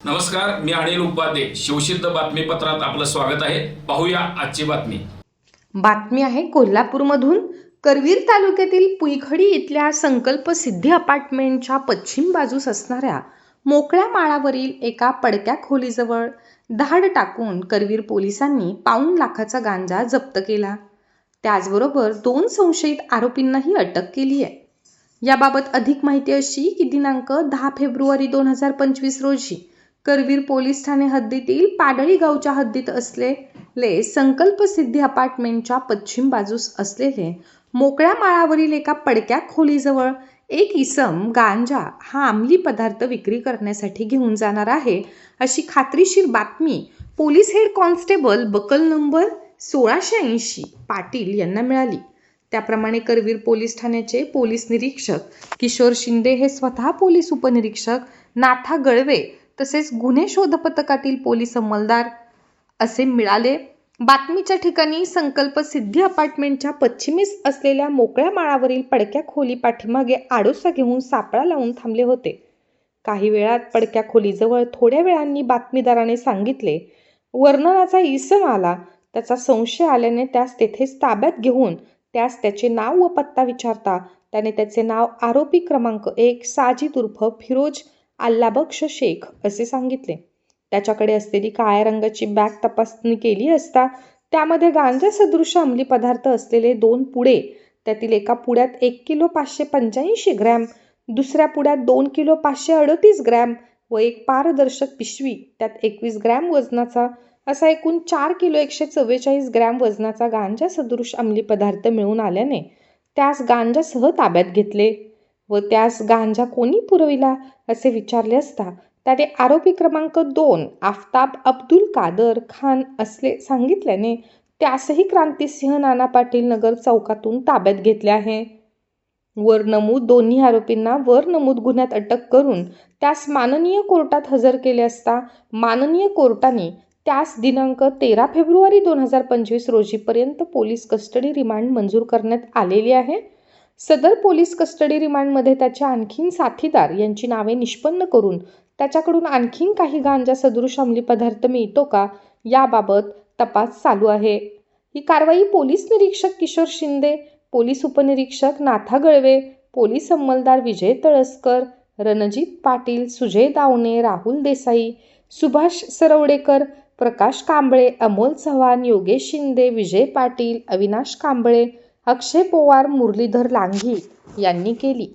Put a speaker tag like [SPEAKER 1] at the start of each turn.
[SPEAKER 1] नमस्कार मी अनिल उपाध्ये. शिवसिद्ध बातमीपत्रात आपलं स्वागत आहे. पाहूया आजची बातमी.
[SPEAKER 2] बातमी आहे कोल्हापूरमधून. करवीर तालुक्यातील पुईखडी इथल्या संकल्प सिद्धी अपार्टमेंटच्या पश्चिम बाजूस असणाऱ्या मोकळ्या माळावरील एका पडक्या खोलीजवळ धाड टाकून करवीर पोलिसांनी पाऊण लाखाचा गांजा जप्त केला. त्याचबरोबर दोन संशयित आरोपींनाही अटक केली आहे. याबाबत अधिक माहिती अशी की दिनांक दहा फेब्रुवारी दोन हजार पंचवीस रोजी करवीर पोलीस ठाणे हद्दीतील पाडळी गावच्या हद्दीत असलेले संकल्प सिद्धी अपार्टमेंटच्या पश्चिम बाजूस असलेले मोकळ्या माळावरील एका पडक्या खोलीजवळ एक इसम गांजा हा अंमली पदार्थ विक्री करण्यासाठी घेऊन जाणार आहे अशी खात्रीशीर बातमी police head constable buckle number सोळाशे ऐंशी पाटील यांना मिळाली. त्याप्रमाणे करवीर पोलीस ठाण्याचे पोलीस निरीक्षक किशोर शिंदे हे स्वतः पोलीस उपनिरीक्षक नाथा गळवे तसेच गुन्हे शोध पथकातील पोलीस अंमलदार असे मिळाले. बातमीच्या ठिकाणी संकल्प सिद्धी अपार्टमेंटच्या पश्चिमेस असलेल्या मोकळ्या माळावरील पडक्या खोली पाठीमागे आडोसा घेऊन सापळा लावून थांबले होते. काही वेळात पडक्या खोलीजवळ थोड्या वेळांनी बातमीदाराने सांगितले वर्णनाचा इसम आला. त्याचा संशय आल्याने त्यास तेथेच ताब्यात घेऊन त्यास त्याचे नाव व पत्ता विचारता. त्याने त्याचे नाव आरोपी क्रमांक एक साजिद उर्फ फिरोज अल्लाबक्ष शेख असे सांगितले. त्याच्याकडे असलेली काळ्या रंगाची बॅग तपासणी केली असता त्यामध्ये गांजा सदृश अंमली पदार्थ असलेले दोन पुडे त्यातील एका पुड्यात एक किलो पाचशे पंच्याऐंशी ग्रॅम दुसऱ्या पुड्यात दोन किलो पाचशे अडतीस ग्रॅम व एक पारदर्शक पिशवी त्यात एकवीस ग्रॅम वजनाचा असा एकूण चार किलो एकशे चव्वेचाळीस ग्रॅम वजनाचा गांजा सदृश अंमली पदार्थ मिळून आल्याने त्यास गांजासह ताब्यात घेतले व त्यास गांजा कोणी पुरविला असे विचारले असता त्याने आरोपी क्रमांक दोन आफताब अब्दुल कादर खान असले सांगितल्याने त्यासही क्रांतिसिंह नाना पाटील नगर चौकातून ताब्यात घेतले आहे. वर नमूद दोन्ही आरोपींना वर नमूद गुन्ह्यात अटक करून त्यास माननीय कोर्टात हजर केले असता माननीय कोर्टाने त्यास दिनांक तेरा फेब्रुवारी दोन हजार पंचवीस रोजीपर्यंत पोलीस कस्टडी रिमांड मंजूर करण्यात आलेली आहे. सदर पोलीस कस्टडी रिमांडमध्ये त्याच्या आणखीन साथीदार यांची नावे निष्पन्न करून त्याच्याकडून आणखीन काही गांजा सदृश अंमली पदार्थ मिळतो का याबाबत तपास चालू आहे. ही कारवाई पोलीस निरीक्षक किशोर शिंदे पोलीस उपनिरीक्षक नाथा गळवे पोलीस अंमलदार विजय तळसकर रणजित पाटील सुजय दावणे राहुल देसाई सुभाष सरवडेकर प्रकाश कांबळे अमोल चव्हाण योगेश शिंदे विजय पाटील अविनाश कांबळे अक्षय पोवार मुरलीधर लांघी यांनी केली.